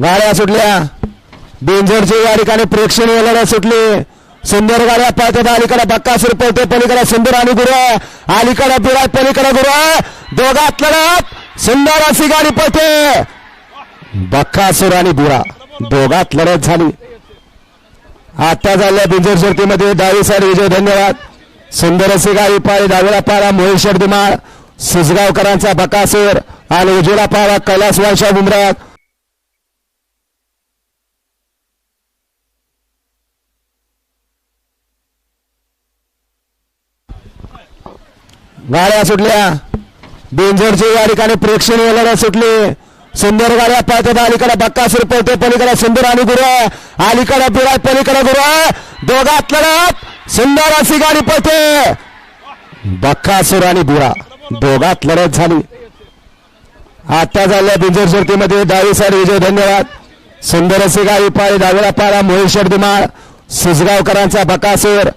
गाड्या सुटल्या. बेंजरची या ठिकाणी प्रेक्षणीय लढत सुटली. सुंदर गाड्या पळतात. अलीकडे बक्कासूर पळते पलीकडे सुंदर आणि गुरु अलीकडे बिराय पलीकडे गुरु दोघात लढत. सुंदर अशी गाडी पळते. बक्कासूर आणि बुरा. दोघात लढत झाली. आता झाल्या बिंजर शर्तीमध्ये दहावी सर विजय धन्यवाद. सुंदर अशी गाडी पाळी. डावीला पाळा मोहित शर्दीमाळ. सुसगावकरांचा बकासूर आणि उजवीला पाळा कैलास वायशा बुमराग गाड्या सुटल्या. बेंजरची या ठिकाणी प्रेक्षणीय लढत सुटली. सुंदर गाड्या पळतात अलीकडे बक्कासूर पळते पलीकडे सुंदर आणि गुरु अलीकडे बिराय पलीकडे गुरु दोघात लढत. सुंदर अशी गाडी पळते. बक्कासूर आणि बुरा. दोघात लढत झाली. आता झाल्या बिंजर शर्तीमध्ये दहावी सर विजय धन्यवाद. सुंदर अशी गाडी पाळी डावीला पाळा मोहिशर दुमाळ सुजगावकरांचा बकासूर